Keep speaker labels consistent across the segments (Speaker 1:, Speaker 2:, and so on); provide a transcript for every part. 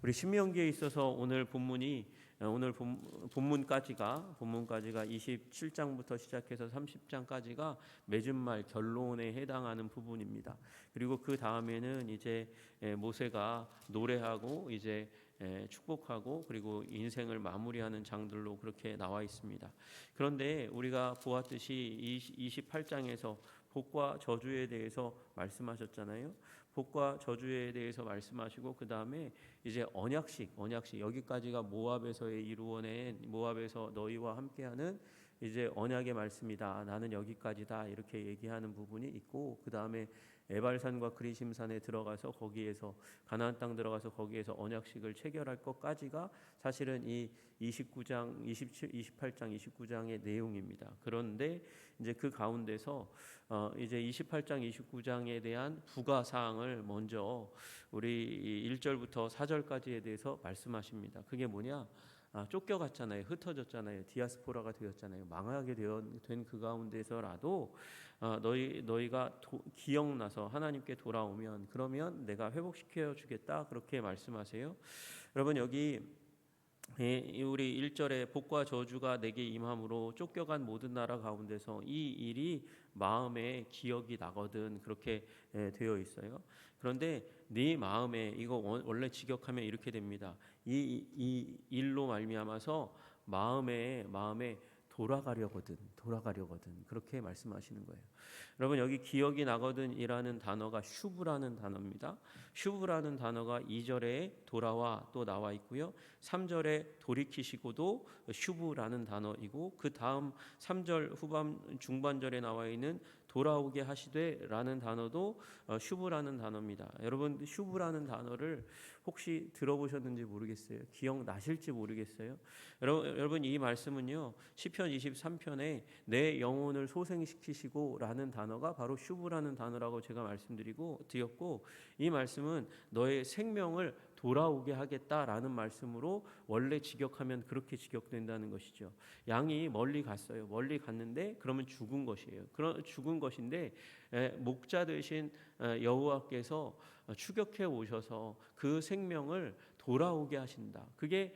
Speaker 1: 우리 신명기에 있어서 오늘 본문이 어, 오늘 본, 본문까지가 본문까지가 27장부터 시작해서 30장까지가 맺은 말 결론에 해당하는 부분입니다. 그리고 그 다음에는 이제 에, 모세가 노래하고 이제 에, 축복하고 그리고 인생을 마무리하는 장들로 그렇게 나와 있습니다. 그런데 우리가 보았듯이 28장에서 복과 저주에 대해서 말씀하셨잖아요. 복과 저주에 대해서 말씀하시고 그 다음에 이제 언약식, 언약식 여기까지가 모압에서의 이루어낸 모압에서 너희와 함께하는 이제 언약의 말씀이다. 나는 여기까지다 이렇게 얘기하는 부분이 있고 그 다음에 에발산과 그리심산에 들어가서 거기에서 가나안 땅 들어가서 거기에서 언약식을 체결할 것까지가 사실은 이 29장, 27, 28장, 29장의 내용입니다. 그런데 이제 그 가운데서 어 이제 28장, 29장에 대한 부가 사항을 먼저 우리 1절부터 4절까지에 대해서 말씀하십니다. 그게 뭐냐? 아, 쫓겨갔잖아요. 흩어졌잖아요. 디아스포라가 되었잖아요. 망하게 된 그 가운데서라도 아, 너희 너희가 도, 기억나서 하나님께 돌아오면 그러면 내가 회복시켜 주겠다 그렇게 말씀하세요. 여러분 여기 예, 우리 1절에 복과 저주가 내게 임함으로 쫓겨간 모든 나라 가운데서 이 일이 마음에 기억이 나거든 그렇게 예, 되어 있어요. 그런데 네 마음에 이거 원래 직역하면 이렇게 됩니다. 이, 이 일로 말미암아서 마음에 마음에 돌아가려거든 돌아가려거든 그렇게 말씀하시는 거예요. 여러분 여기 기억이 나거든이라는 단어가 슈브라는 단어입니다. 슈브라는 단어가 2절에 돌아와 또 나와 있고요. 3절에 돌이키시고도 슈브라는 단어이고 그 다음 3절 후반 중반절에 나와 있는 돌아오게 하시되라는 단어도 어, 슈브라는 단어입니다. 여러분 슈브라는 단어를 혹시 들어보셨는지 모르겠어요. 기억 나실지 모르겠어요. 여러분, 이 말씀은요 시편 23편에 내 영혼을 소생시키시고라는 단어가 바로 슈브라는 단어라고 제가 말씀드리고 드렸고 이 말씀은 너의 생명을 돌아오게 하겠다라는 말씀으로 원래 직역하면 그렇게 직역된다는 것이죠. 양이 멀리 갔어요. 멀리 갔는데 그러면 죽은 것이에요. 그런 죽은 것인데 목자 되신 여호와께서 추격해 오셔서 그 생명을 돌아오게 하신다. 그게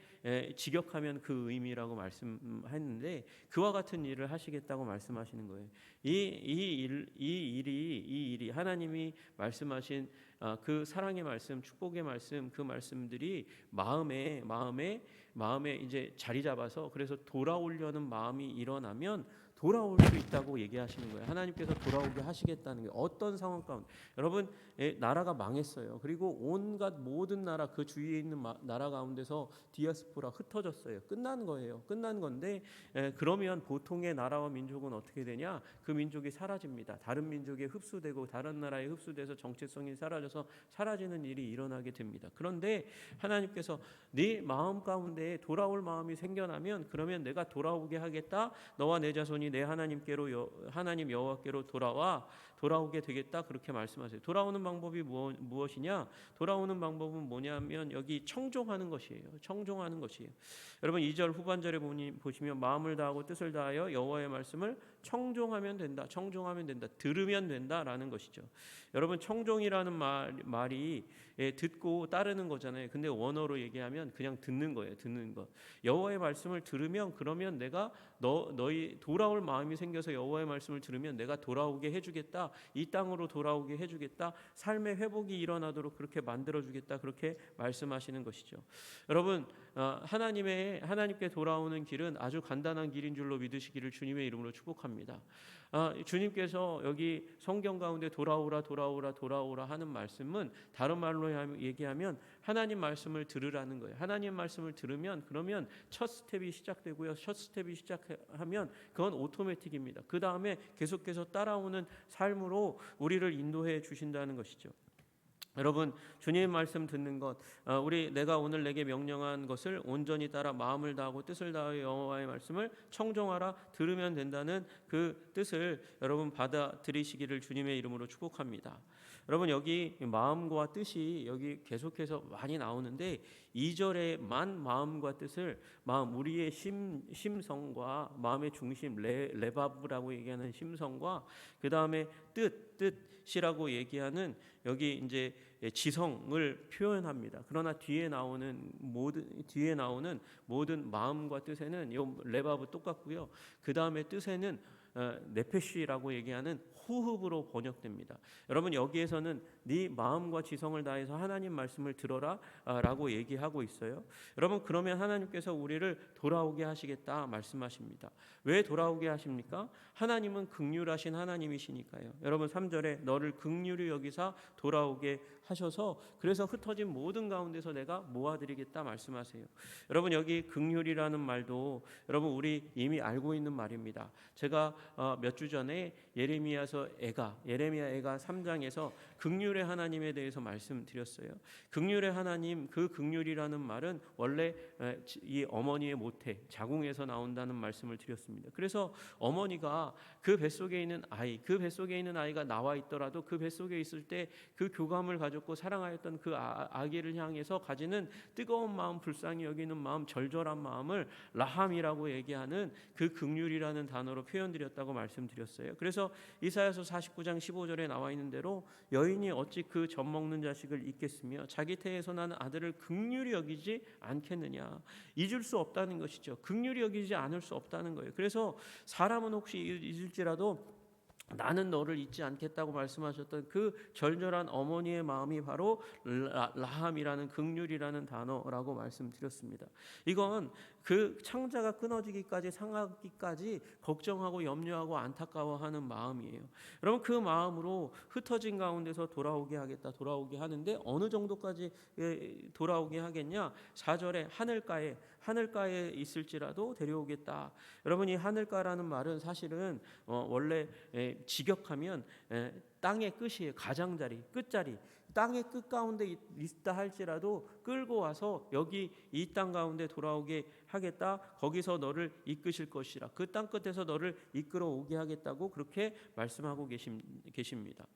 Speaker 1: 직역하면 그 의미라고 말씀했는데 그와 같은 일을 하시겠다고 말씀하시는 거예요. 이이 일, 이 일이 이 일이 하나님이 말씀하신 아, 그 사랑의 말씀, 축복의 말씀, 그 말씀들이 마음에 마음에 마음에 이제 자리 잡아서 그래서 돌아오려는 마음이 일어나면 돌아올 수 있다고 얘기하시는 거예요. 하나님께서 돌아오게 하시겠다는 게 어떤 상황 가운데 여러분 나라가 망했어요. 그리고 온갖 모든 나라 그 주위에 있는 나라 가운데서 디아스포라 흩어졌어요. 끝난 거예요. 끝난 건데 그러면 보통의 나라와 민족은 어떻게 되냐? 그 민족이 사라집니다. 다른 민족에 흡수되고 다른 나라에 흡수돼서 정체성이 사라져서 사라지는 일이 일어나게 됩니다. 그런데 하나님께서 네 마음 가운데 돌아올 마음이 생겨나면 그러면 내가 돌아오게 하겠다. 너와 내 자손이 내 하나님께로 여, 하나님 여호와께로 돌아와 돌아오게 되겠다 그렇게 말씀하세요. 돌아오는 방법이 무엇, 무엇이냐? 돌아오는 방법은 뭐냐면 여기 청종하는 것이에요. 청종하는 것이에요. 여러분 2절 후반절에 보시면 마음을 다하고 뜻을 다하여 여호와의 말씀을 청종하면 된다. 청종하면 된다. 들으면 된다라는 것이죠. 여러분 청종이라는 말, 말이 예, 듣고 따르는 거잖아요. 근데 원어로 얘기하면 그냥 듣는 거예요. 듣는 것. 여호와의 말씀을 들으면 그러면 내가 너 너희 돌아올 마음이 생겨서 여호와의 말씀을 들으면 내가 돌아오게 해 주겠다. 이 땅으로 돌아오게 해주겠다. 삶의 회복이 일어나도록 그렇게 만들어 주겠다. 그렇게 말씀하시는 것이죠. 여러분 어, 하나님의 하나님께 돌아오는 길은 아주 간단한 길인 줄로 믿으시기를 주님의 이름으로 축복합니다. 아, 주님께서 여기 성경 가운데 돌아오라 돌아오라 돌아오라 하는 말씀은 다른 말로 얘기하면 하나님 말씀을 들으라는 거예요. 하나님 말씀을 들으면 그러면 첫 스텝이 시작되고요. 첫 스텝이 시작하면 그건 오토매틱입니다. 그 다음에 계속해서 따라오는 삶으로 우리를 인도해 주신다는 것이죠. 여러분 주님 말씀 듣는 것 어, 우리 내가 오늘 내게 명령한 것을 온전히 따라 마음을 다하고 뜻을 다하여 여호와의 말씀을 청종하라 들으면 된다는 그 뜻을 여러분 받아들이시기를 주님의 이름으로 축복합니다. 여러분 여기 마음과 뜻이 여기 계속해서 많이 나오는데 2절에만 마음과 뜻을 마음 우리의 심 심성과 마음의 중심 레 레바브라고 얘기하는 심성과 그 다음에 뜻 뜻이라고 얘기하는 여기 이제 지성을 표현합니다. 그러나 뒤에 나오는 모든 뒤에 나오는 모든 마음과 뜻에는 요 레바브 똑같고요. 그 다음에 뜻에는 어, 네페쉬라고 얘기하는 호흡으로 번역됩니다. 여러분 여기에서는 네 마음과 지성을 다해서 하나님 말씀을 들어라라고 얘기하고 있어요. 여러분 그러면 하나님께서 우리를 돌아오게 하시겠다 말씀하십니다. 왜 돌아오게 하십니까? 하나님은 극률하신 하나님이시니까요. 여러분 3절에 너를 극률히 여기사 돌아오게 하셔서 그래서 흩어진 모든 가운데서 내가 모아드리겠다 말씀하세요. 여러분 여기 극률이라는 말도 여러분 우리 이미 알고 있는 말입니다. 제가 어, 몇 주 전에 예레미야서 애가 예레미야 애가 3장에서 극률의 하나님에 대해서 말씀드렸어요. 극률의 하나님 그 극률이라는 말은 원래 이 어머니의 모태 자궁에서 나온다는 말씀을 드렸습니다. 그래서 어머니가 그 뱃속에 있는 아이 그 뱃속에 있는 아이가 나와 있더라도 그 뱃속에 있을 때 그 교감을 가졌고 사랑하였던 그 아, 아기를 향해서 가지는 뜨거운 마음 불쌍히 여기는 마음 절절한 마음을 라함이라고 얘기하는 그 극률이라는 단어로 표현드렸다고 말씀드렸어요. 그래서 이사야서 49장 15절에 나와 있는 대로 여인이 어찌 그 젖 먹는 자식을 잊겠으며 자기 태에서 나는 아들을 극률이 여기지 않겠느냐 잊을 수 없다는 것이죠. 극률이 여기지 않을 수 없다는 거예요. 그래서 사람은 혹시 잊을지라도 나는 너를 잊지 않겠다고 말씀하셨던 그 절절한 어머니의 마음이 바로 라함이라는 극률이라는 단어라고 말씀드렸습니다. 이건 그 창자가 끊어지기까지 상하기까지 걱정하고 염려하고 안타까워하는 마음이에요. 여러분 그 마음으로 흩어진 가운데서 돌아오게 하겠다 돌아오게 하는데 어느 정도까지 돌아오게 하겠냐? 4절에 하늘가에 하늘가에 있을지라도 데려오겠다. 여러분 이 하늘가라는 말은 사실은 어, 원래 직역하면 땅의 끝이에요. 가장자리, 끝자리. 땅의 끝 가운데 있다 할지라도 끌고 와서 여기 이 땅 가운데 돌아오게 하겠다. 거기서 너를 이끄실 것이라. 그 땅 끝에서 너를 이끌어 오게 하겠다고 그렇게 말씀하고 계십니다.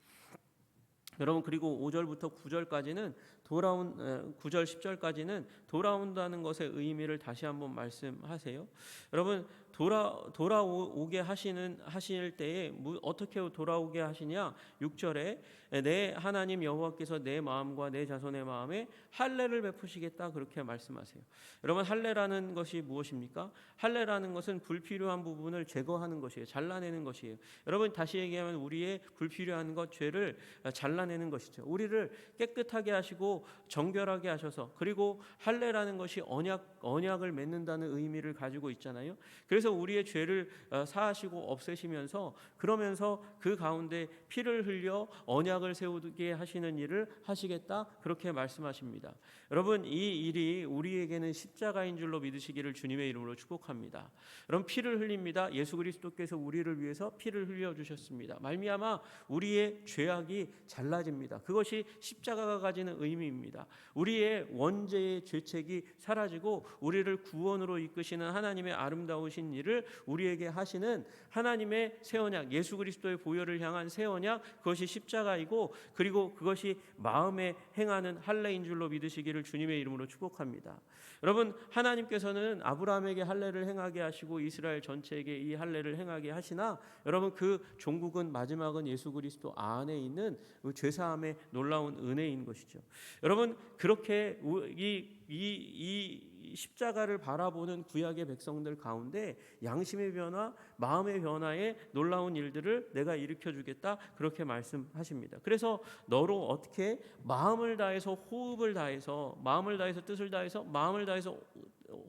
Speaker 1: 여러분 그리고 5절부터 9절까지는 돌아온 9절 10절까지는 돌아온다는 것의 의미를 다시 한번 말씀하세요. 여러분 돌아 돌아오게 하시는 하실 때에 어떻게 돌아오게 하시냐? 6절에 내 하나님 여호와께서 내 마음과 내 자손의 마음에 할례를 베푸시겠다 그렇게 말씀하세요. 여러분 할례라는 것이 무엇입니까? 할례라는 것은 불필요한 부분을 제거하는 것이에요. 잘라내는 것이에요. 여러분 다시 얘기하면 우리의 불필요한 것 죄를 잘라내는 것이죠. 우리를 깨끗하게 하시고 정결하게 하셔서 그리고 할례라는 것이 언약 언약을 맺는다는 의미를 가지고 있잖아요. 그래서 우리의 죄를 어, 사하시고 없애시면서 그러면서 그 가운데 피를 흘려 언약을 세우게 하시는 일을 하시겠다 그렇게 말씀하십니다. 여러분 이 일이 우리에게는 십자가인 줄로 믿으시기를 주님의 이름으로 축복합니다. 여러분 피를 흘립니다. 예수 그리스도께서 우리를 위해서 피를 흘려 주셨습니다. 말미암아 우리의 죄악이 잘라집니다. 그것이 십자가가 가지는 의미입니다. 우리의 원죄의 죄책이 사라지고 우리를 구원으로 이끄시는 하나님의 아름다우신 일을 우리에게 하시는 하나님의 새 언약 예수 그리스도의 보혈을 향한 새 언약 그것이 십자가이고 그리고 그것이 마음에 행하는 할례인 줄로 믿으시기를 주님의 이름으로 축복합니다. 여러분 하나님께서는 아브라함에게 할례를 행하게 하시고 이스라엘 전체에게 이 할례를 행하게 하시나 여러분 그 종국은 마지막은 예수 그리스도 안에 있는 그 죄사함의 놀라운 은혜인 것이죠. 여러분 그렇게 이 이, 이 십자가를 바라보는 구약의 백성들 가운데 양심의 변화, 마음의 변화에 놀라운 일들을 내가 일으켜 주겠다 그렇게 말씀하십니다. 그래서 너로 어떻게 마음을 다해서 호흡을 다해서 마음을 다해서 뜻을 다해서 마음을 다해서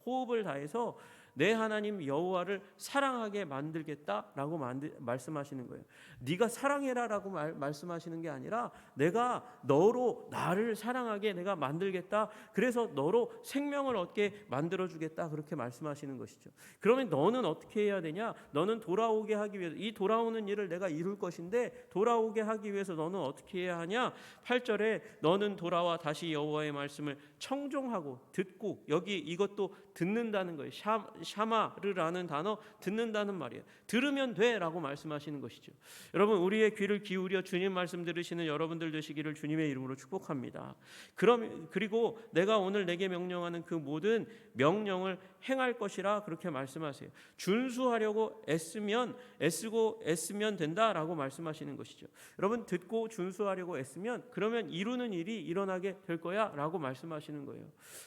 Speaker 1: 호흡을 다해서 내 하나님 여호와를 사랑하게 만들겠다라고 만들, 말씀하시는 거예요. 네가 사랑해라라고 말, 말씀하시는 게 아니라 내가 너로 나를 사랑하게 내가 만들겠다. 그래서 너로 생명을 얻게 만들어 주겠다. 그렇게 말씀하시는 것이죠. 그러면 너는 어떻게 해야 되냐? 너는 돌아오게 하기 위해서 이 돌아오는 일을 내가 이룰 것인데 돌아오게 하기 위해서 너는 어떻게 해야 하냐? 8절에 너는 돌아와 다시 여호와의 말씀을 청종하고 듣고 여기 이것도 듣는다는 거예요. 샤, 샤마르라는 단어 듣는다는 말이에요. 들으면 돼라고 말씀하시는 것이죠. 여러분 우리의 귀를 기울여 주님 말씀 들으시는 여러분들 되시기를 주님의 이름으로 축복합니다. 그럼 그리고 내가 오늘 내게 명령하는 그 모든 명령을 행할 것이라 그렇게 말씀하세요. 준수하려고 애쓰면 애쓰고 애쓰면 된다라고 말씀하시는 것이죠. 여러분 듣고 준수하려고 애쓰면 그러면 이루는 일이 일어나게 될 거야라고 말씀하시는 거예요.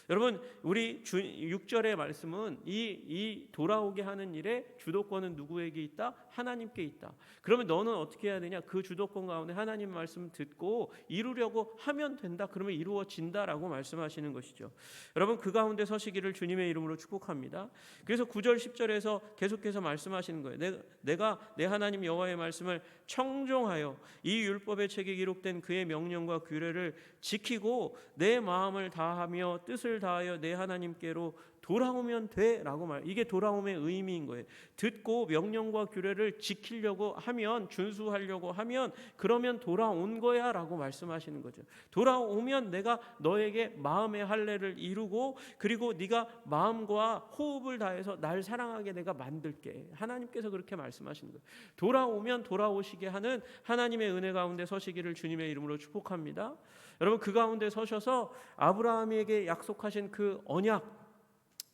Speaker 1: 여러분 우리 주, 6절의 말씀은 이, 이 돌아오게 하는 일에 주도권은 누구에게 있다? 하나님께 있다. 그러면 너는 어떻게 해야 되냐? 그 주도권 가운데 하나님 말씀 듣고 이루려고 하면 된다. 그러면 이루어진다라고 말씀하시는 것이죠. 여러분 그 가운데 서시기를 주님의 이름으로 축복합니다. 그래서 9절 10절에서 계속해서 말씀하시는 거예요. 내가, 내가 내 하나님 여호와의 말씀을 청종하여 이 율법의 책에 기록된 그의 명령과 규례를 지키고 내 마음을 다하며 뜻을 다하여 내 하나님께로 돌아오면 돼라고 말. 이게 돌아옴의 의미인 거예요. 듣고 명령과 규례를 지키려고 하면 준수하려고 하면 그러면 돌아온 거야라고 말씀하시는 거죠. 돌아오면 내가 너에게 마음의 할례를 이루고 그리고 네가 마음과 호흡을 다해서 날 사랑하게 내가 만들게. 하나님께서 그렇게 말씀하시는 거예요. 돌아오면 돌아오시게 하는 하나님의 은혜 가운데 서시기를 주님의 이름으로 축복합니다. 여러분 그 가운데 서셔서 아브라함에게 약속하신 그 언약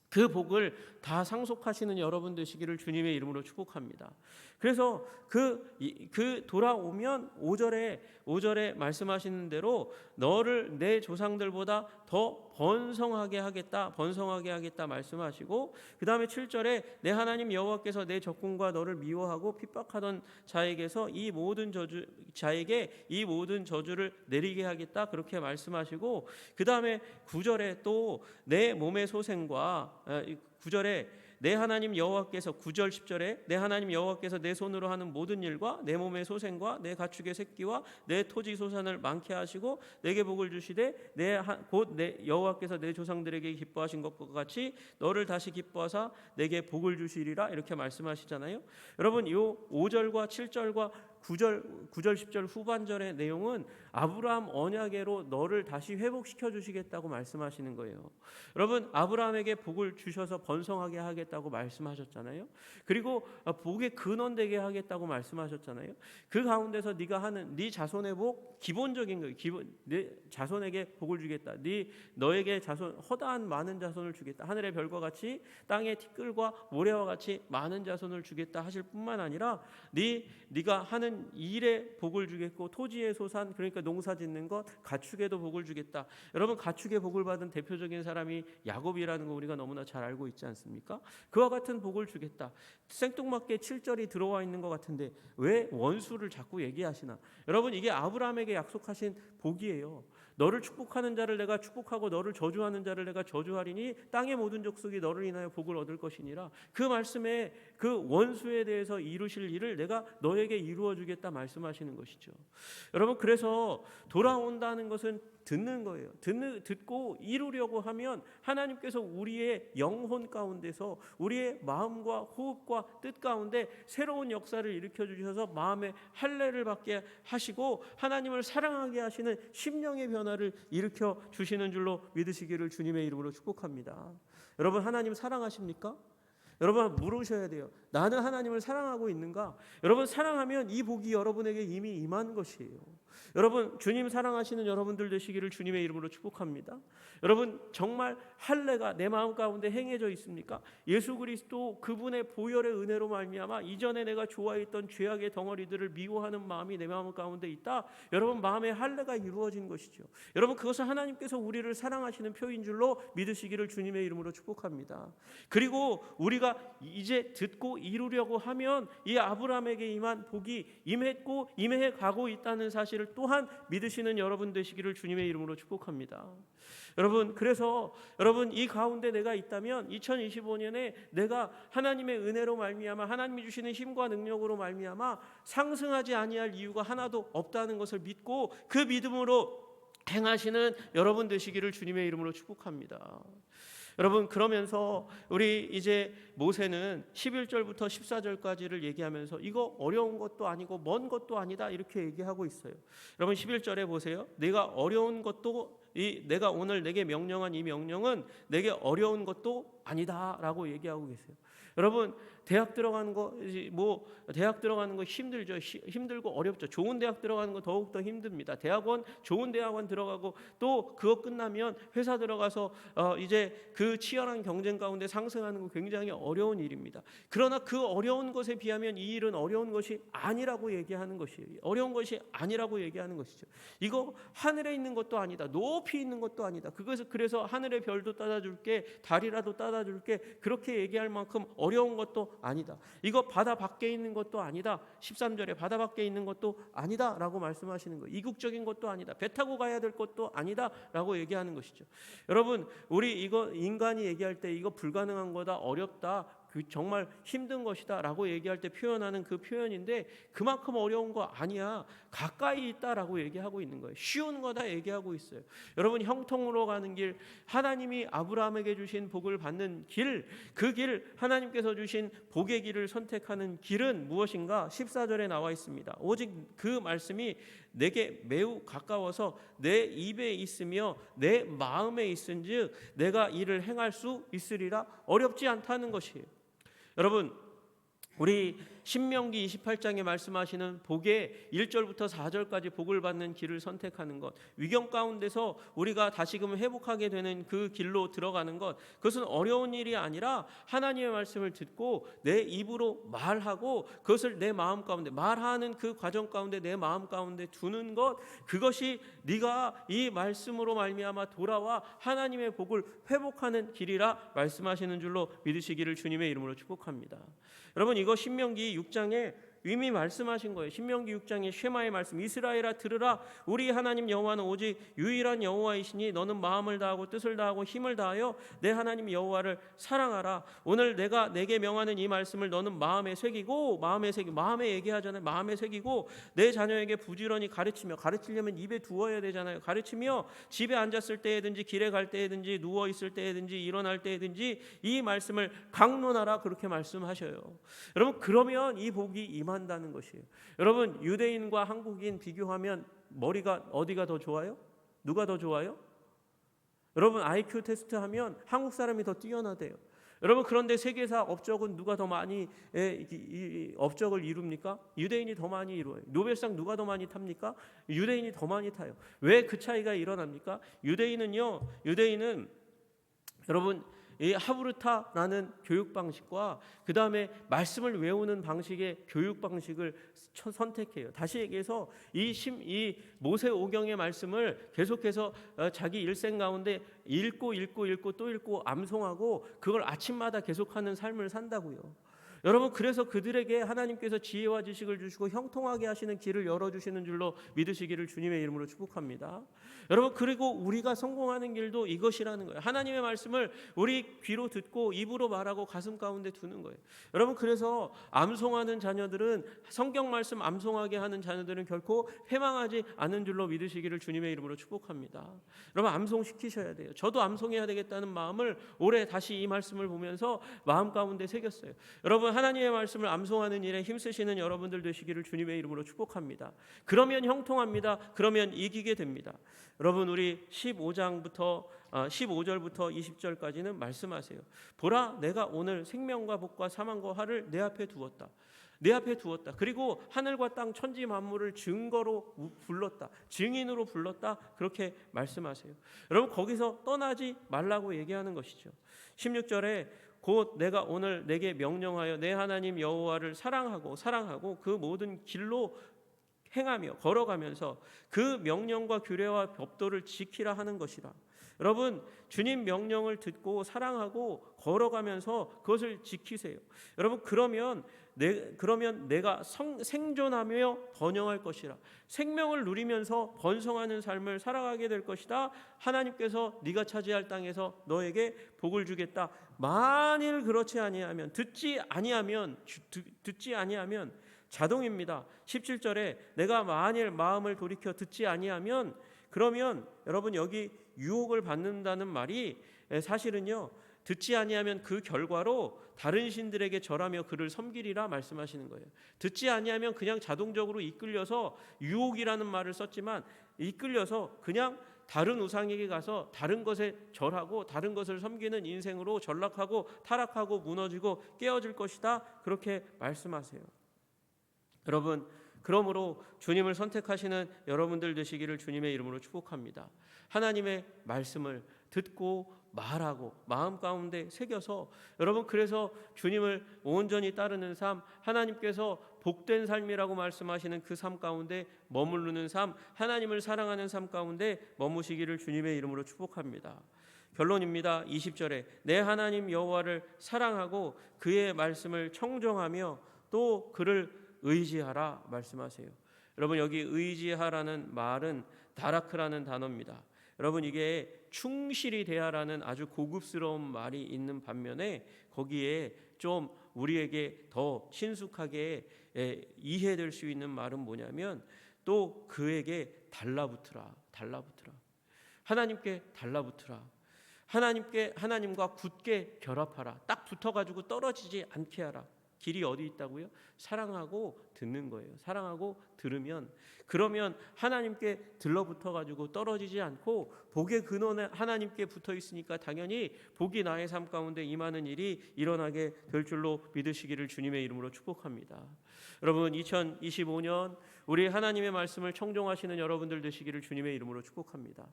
Speaker 1: 그 복을 다 상속하시는 여러분 되시기를 주님의 이름으로 축복합니다. 그래서 그, 그 돌아오면 5절에 5절에 말씀하시는 대로 너를 내 조상들보다 더 번성하게 하겠다. 번성하게 하겠다 말씀하시고 그 다음에 7절에 내 하나님 여호와께서 내 적군과 너를 미워하고 핍박하던 자에게서 이 모든 저주 자에게 이 모든 저주를 내리게 하겠다. 그렇게 말씀하시고 그 다음에 9절에 또 내 몸의 소생과 9절에 내 하나님 여호와께서 9절 10절에 내 하나님 여호와께서 내 손으로 하는 모든 일과 내 몸의 소생과 내 가축의 새끼와 내 토지 소산을 많게 하시고 내게 복을 주시되 내곧내 여호와께서 내 조상들에게 기뻐하신 것과 같이 너를 다시 기뻐하사 내게 복을 주시리라 이렇게 말씀하시잖아요. 여러분 요 5절과 7절과 9절 9절 10절 후반절의 내용은 아브라함 언약계로 너를 다시 회복시켜 주시겠다고 말씀하시는 거예요. 여러분 아브라함에게 복을 주셔서 번성하게 하겠다고 말씀하셨잖아요. 그리고 복의 근원 되게 하겠다고 말씀하셨잖아요. 그 가운데서 네가 하는 네 자손의 복 기본적인 거예요. 기본 네 자손에게 복을 주겠다. 네 너에게 자손 허다한 많은 자손을 주겠다. 하늘의 별과 같이 땅의 티끌과 모래와 같이 많은 자손을 주겠다 하실 뿐만 아니라 네 네가 하는 일에 복을 주겠고 토지의 소산 그러니까 농사 짓는 것 가축에도 복을 주겠다. 여러분 가축의 복을 받은 대표적인 사람이 야곱이라는 거 우리가 너무나 잘 알고 있지 않습니까? 그와 같은 복을 주겠다. 생뚱맞게 7절이 들어와 있는 것 같은데 왜 원수를 자꾸 얘기하시나? 여러분 이게 아브라함에게 약속하신 복이에요. 너를 축복하는 자를 내가 축복하고 너를 저주하는 자를 내가 저주하리니 땅의 모든 족속이 너를 인하여 복을 얻을 것이니라. 그 말씀에 그 원수에 대해서 이루실 일을 내가 너에게 이루어 주겠다 말씀하시는 것이죠. 여러분 그래서 돌아온다는 것은 듣는 거예요. 듣는 듣고 이루려고 하면 하나님께서 우리의 영혼 가운데서 우리의 마음과 호흡과 뜻 가운데 새로운 역사를 일으켜 주셔서 마음의 할례를 받게 하시고 하나님을 사랑하게 하시는 심령의 변화를 일으켜 주시는 줄로 믿으시기를 주님의 이름으로 축복합니다. 여러분 하나님 사랑하십니까? 여러분 물으셔야 돼요. 나는 하나님을 사랑하고 있는가? 여러분 사랑하면 이 복이 여러분에게 이미 임한 것이에요. 여러분 주님 사랑하시는 여러분들 되시기를 주님의 이름으로 축복합니다. 여러분 정말 할례가 내 마음 가운데 행해져 있습니까? 예수 그리스도 그분의 보혈의 은혜로 말미암아 이전에 내가 좋아했던 죄악의 덩어리들을 미워하는 마음이 내 마음 가운데 있다. 여러분 마음의 할례가 이루어진 것이죠. 여러분 그것은 하나님께서 우리를 사랑하시는 표인 줄로 믿으시기를 주님의 이름으로 축복합니다. 그리고 우리가 이제 듣고 이루려고 하면 이 아브라함에게 임한 복이 임했고 임해 가고 있다는 사실을 또한 믿으시는 여러분 되시기를 주님의 이름으로 축복합니다. 여러분 그래서 여러분 이 가운데 내가 있다면 2025년에 내가 하나님의 은혜로 말미암아 하나님이 주시는 힘과 능력으로 말미암아 상승하지 아니할 이유가 하나도 없다는 것을 믿고 그 믿음으로 행하시는 여러분 되시기를 주님의 이름으로 축복합니다. 여러분 그러면서 우리 이제 모세는 11절부터 14절까지를 얘기하면서 이거 어려운 것도 아니고 먼 것도 아니다 이렇게 얘기하고 있어요. 여러분 11절에 보세요. 내가 어려운 것도 이 내가 오늘 내게 명령한 이 명령은 내게 어려운 것도 아니다라고 얘기하고 계세요. 여러분 대학 들어가는 거 뭐 대학 들어가는 거 힘들죠. 시- 힘들고 어렵죠. 좋은 대학 들어가는 거 더욱 더 힘듭니다. 대학원 좋은 대학원 들어가고 또 그거 끝나면 회사 들어가서 어 이제 그 치열한 경쟁 가운데 상승하는 거 굉장히 어려운 일입니다. 그러나 그 어려운 것에 비하면 이 일은 어려운 것이 아니라고 얘기하는 것이에요. 어려운 것이 아니라고 얘기하는 것이죠. 이거 하늘에 있는 것도 아니다. 높이 있는 것도 아니다. 그것을 그래서 하늘의 별도 따다 줄게, 달이라도 따다 줄게. 그렇게 얘기할 만큼 어려운 것도 아니다. 이거 바다 밖에 있는 것도 아니다. 13절에 바다 밖에 있는 것도 아니다라고 말씀하시는 거예요. 이국적인 것도 아니다. 배 타고 가야 될 것도 아니다라고 얘기하는 것이죠. 여러분, 우리 이거 인간이 얘기할 때 이거 불가능한 거다, 어렵다. 그 정말 힘든 것이다라고 얘기할 때 표현하는 그 표현인데 그만큼 어려운 거 아니야. 가까이 있다라고 얘기하고 있는 거예요. 쉬운 거다 얘기하고 있어요. 여러분 형통으로 가는 길 하나님이 아브라함에게 주신 복을 받는 길 그 길 하나님께서 주신 복의 길을 선택하는 길은 무엇인가? 14절에 나와 있습니다. 오직 그 말씀이 내게 매우 가까워서 내 입에 있으며 내 마음에 있은즉 내가 이를 행할 수 있으리라. 어렵지 않다는 것이에요 여러분 우리 신명기 28장에 말씀하시는 복의 1절부터 4절까지 복을 받는 길을 선택하는 것 위경 가운데서 우리가 다시금 회복하게 되는 그 길로 들어가는 것 그것은 어려운 일이 아니라 하나님의 말씀을 듣고 내 입으로 말하고 그것을 내 마음 가운데 말하는 그 과정 가운데 내 마음 가운데 두는 것 그것이 네가 이 말씀으로 말미암아 돌아와 하나님의 복을 회복하는 길이라 말씀하시는 줄로 믿으시기를 주님의 이름으로 축복합니다. 여러분 이거 신명기 6장에 이미 말씀하신 거예요. 신명기 6장의 쉐마의 말씀 이스라엘아 들으라 우리 하나님 여호와는 오직 유일한 여호와이시니 너는 마음을 다하고 뜻을 다하고 힘을 다하여 내 하나님 여호와를 사랑하라. 오늘 내가 내게 명하는 이 말씀을 너는 마음에 새기고 마음에 새기 마음에 얘기하잖아요. 마음에 새기고 내 자녀에게 부지런히 가르치며 가르치려면 입에 두어야 되잖아요. 가르치며 집에 앉았을 때에든지 길에 갈 때에든지 누워 있을 때에든지 일어날 때에든지 이 말씀을 강론하라 그렇게 말씀하셔요. 여러분 그러면 이 복이 임 한다는 것이에요. 여러분 유대인과 한국인 비교하면 머리가 어디가 더 좋아요? 누가 더 좋아요? 여러분 IQ 테스트 하면 한국 사람이 더 뛰어나대요. 여러분 그런데 세계사 업적은 누가 더 많이 에, 이, 이, 업적을 이룹니까? 유대인이 더 많이 이루어요. 노벨상 누가 더 많이 탑니까? 유대인이 더 많이 타요. 왜 그 차이가 일어납니까? 유대인은요. 유대인은 여러분 이 하브르타라는 교육 방식과 그 다음에 말씀을 외우는 방식의 교육 방식을 처- 선택해요. 다시 얘기해서 이 심 이 모세 오경의 말씀을 계속해서 어, 자기 일생 가운데 읽고 읽고 읽고 또 읽고 암송하고 그걸 아침마다 계속하는 삶을 산다고요. 여러분 그래서 그들에게 하나님께서 지혜와 지식을 주시고 형통하게 하시는 길을 열어 주시는 줄로 믿으시기를 주님의 이름으로 축복합니다. 여러분 그리고 우리가 성공하는 길도 이것이라는 거예요. 하나님의 말씀을 우리 귀로 듣고 입으로 말하고 가슴 가운데 두는 거예요. 여러분 그래서 암송하는 자녀들은 성경 말씀 암송하게 하는 자녀들은 결코 패망하지 않은 줄로 믿으시기를 주님의 이름으로 축복합니다. 여러분 암송 시키셔야 돼요. 저도 암송해야 되겠다는 마음을 올해 다시 이 말씀을 보면서 마음 가운데 새겼어요. 여러분 하나님의 말씀을 암송하는 일에 힘쓰시는 여러분들 되시기를 주님의 이름으로 축복합니다. 그러면 형통합니다. 그러면 이기게 됩니다. 여러분 우리 15장부터 15절부터 20절까지는 말씀하세요. 보라 내가 오늘 생명과 복과 사망과 화를 내 앞에 두었다. 내 앞에 두었다. 그리고 하늘과 땅 천지 만물을 증거로 우- 불렀다. 증인으로 불렀다. 그렇게 말씀하세요. 여러분 거기서 떠나지 말라고 얘기하는 것이죠. 16절에 곧 내가 오늘 내게 명령하여 내 하나님 여호와를 사랑하고 사랑하고 그 모든 길로 행하며 걸어가면서 그 명령과 규례와 법도를 지키라 하는 것이라. 여러분 주님 명령을 듣고 사랑하고 걸어가면서 그것을 지키세요. 여러분 그러면 내 그러면 내가 성, 생존하며 번영할 것이라. 생명을 누리면서 번성하는 삶을 살아가게 될 것이다. 하나님께서 네가 차지할 땅에서 너에게 복을 주겠다. 만일 그렇지 아니하면 듣지 아니하면 주- 듣- 듣지 아니하면 자동입니다. 17절에 내가 만일 마음을 돌이켜 듣지 아니하면 그러면 여러분 여기 유혹을 받는다는 말이 에, 사실은요. 듣지 아니하면 그 결과로 다른 신들에게 절하며 그를 섬기리라 말씀하시는 거예요. 듣지 아니하면 그냥 자동적으로 이끌려서 유혹이라는 말을 썼지만 이끌려서 그냥 다른 우상에게 가서 다른 것에 절하고 다른 것을 섬기는 인생으로 전락하고 타락하고 무너지고 깨어질 것이다. 그렇게 말씀하세요. 여러분, 그러므로 주님을 선택하시는 여러분들 되시기를 주님의 이름으로 축복합니다. 하나님의 말씀을 듣고 말하고 마음 가운데 새겨서 여러분 그래서 주님을 온전히 따르는 삶 하나님께서 복된 삶이라고 말씀하시는 그 삶 가운데 머무르는 삶 하나님을 사랑하는 삶 가운데 머무시기를 주님의 이름으로 축복합니다. 결론입니다. 20절에 내 하나님 여호와를 사랑하고 그의 말씀을 청정하며 또 그를 의지하라 말씀하세요. 여러분 여기 의지하라는 말은 다라크라는 단어입니다. 여러분 이게 충실이 되야라는 아주 고급스러운 말이 있는 반면에 거기에 좀 우리에게 더 신숙하게 예, 이해될 수 있는 말은 뭐냐면 또 그에게 달라붙으라 달라붙으라 하나님께 달라붙으라 하나님께 하나님과 굳게 결합하라 딱 붙어 가지고 떨어지지 않게 하라 길이 어디 있다고요? 사랑하고 듣는 거예요. 사랑하고 들으면 그러면 하나님께 들러붙어 가지고 떨어지지 않고 복의 근원에 하나님께 붙어 있으니까 당연히 복이 나의 삶 가운데 임하는 일이 일어나게 될 줄로 믿으시기를 주님의 이름으로 축복합니다. 여러분 2025년 우리 하나님의 말씀을 청종하시는 여러분들 되시기를 주님의 이름으로 축복합니다.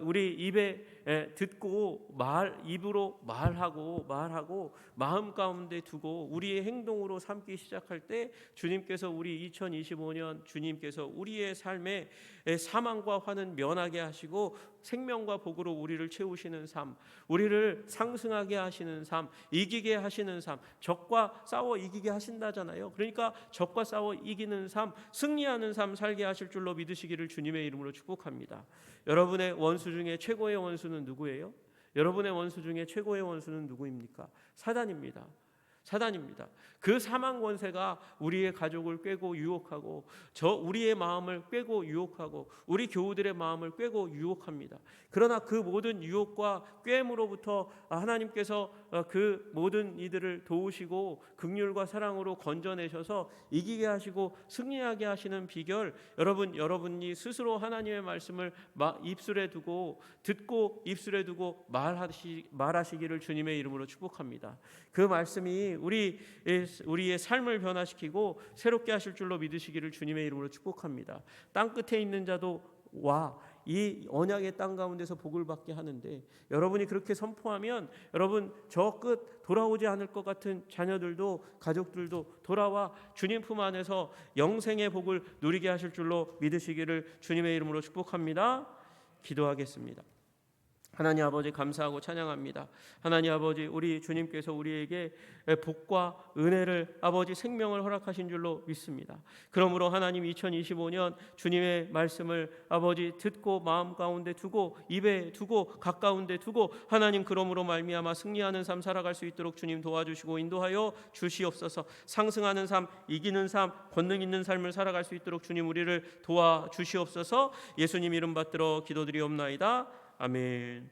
Speaker 1: 우리 입에 듣고 말 입으로 말하고 말하고 마음 가운데 두고 우리의 행동으로 삼기 시작할 때 주님께서 우리 2025년 주님께서 우리의 삶에 사망과 화는 면하게 하시고 생명과 복으로 우리를 채우시는 삶, 우리를 상승하게 하시는 삶, 이기게 하시는 삶, 적과 싸워 이기게 하신다잖아요. 그러니까 적과 싸워 이기는 삶, 승리하는 삶 살게 하실 줄로 믿으시기를 주님의 이름으로 축복합니다. 여러분의 원수 중에 최고의 원수는 누구예요? 여러분의 원수 중에 최고의 원수는 누구입니까? 사단입니다. 사단입니다. 그 사망 권세가 우리의 가족을 꿰고 유혹하고 저 우리의 마음을 꿰고 유혹하고 우리 교우들의 마음을 꿰고 유혹합니다. 그러나 그 모든 유혹과 꿰므로부터 하나님께서 그 모든 이들을 도우시고 극률과 사랑으로 건져내셔서 이기게 하시고 승리하게 하시는 비결 여러분 여러분이 스스로 하나님의 말씀을 입술에 두고 듣고 입술에 두고 말하시 말하시기를 주님의 이름으로 축복합니다. 그 말씀이 우리 우리의 삶을 변화시키고 새롭게 하실 줄로 믿으시기를 주님의 이름으로 축복합니다. 땅 끝에 있는 자도 와. 이 언약의 땅 가운데서 복을 받게 하는데 여러분이 그렇게 선포하면 여러분 저 끝 돌아오지 않을 것 같은 자녀들도 가족들도 돌아와 주님 품 안에서 영생의 복을 누리게 하실 줄로 믿으시기를 주님의 이름으로 축복합니다. 기도하겠습니다. 하나님 아버지 감사하고 찬양합니다. 하나님 아버지 우리 주님께서 우리에게 복과 은혜를 아버지 생명을 허락하신 줄로 믿습니다. 그러므로 하나님 2025년 주님의 말씀을 아버지 듣고 마음 가운데 두고 입에 두고 가까운데 두고 하나님 그러므로 말미암아 승리하는 삶 살아갈 수 있도록 주님 도와주시고 인도하여 주시옵소서. 상승하는 삶, 이기는 삶, 권능 있는 삶을 살아갈 수 있도록 주님 우리를 도와 주시옵소서. 예수님 이름 받들어 기도드리옵나이다. 아멘.